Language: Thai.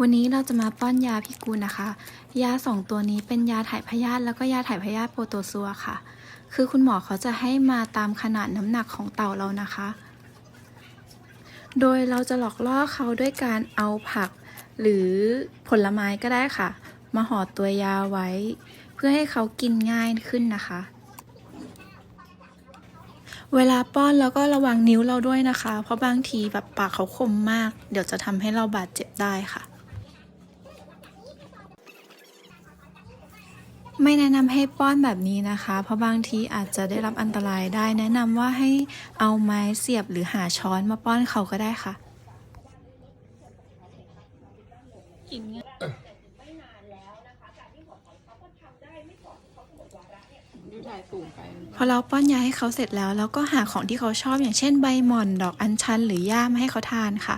วันนี้เราจะมาป้อนยาพิกูลนะคะ ยาสองตัวนี้เป็นยาถ่ายพยาธิแล้วก็ยาถ่ายพยาธิโปรโตซัวค่ะ คือคุณหมอเขาจะให้มาตามขนาดน้ำหนักของเต่าเรานะคะ โดยเราจะหลอกล่อเขาด้วยการเอาผัก หรือผลไม้ก็ได้ค่ะ มาห่อตัวยาไว้ เพื่อให้เขากินง่ายขึ้นนะคะ เวลาป้อนแล้วก็ระวังนิ้วเราด้วยนะคะ เพราะบางทีแบบปากเขาคมมาก เดี๋ยวจะทำให้เราบาดเจ็บได้ค่ะ ไม่แนะนำให้ป้อนแบบนี้นะคะ เพราะบางทีอาจจะได้รับอันตรายได้ แนะนำว่าให้เอาไม้เสียบหรือหาช้อนมาป้อนเขาก็ได้ค่ะ กินง่ายพอเราป้อนยาให้เขาเสร็จแล้ว เราก็หาของที่เขาชอบอย่างเช่นใบหม่อน ดอกอัญชัน หรือหญ้ามาให้เขาทานค่ะ